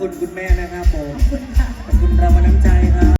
คุณคุณแม่นะครับผมขอบคุณค่ะ ขอบคุณเรามาน้ำใจครับ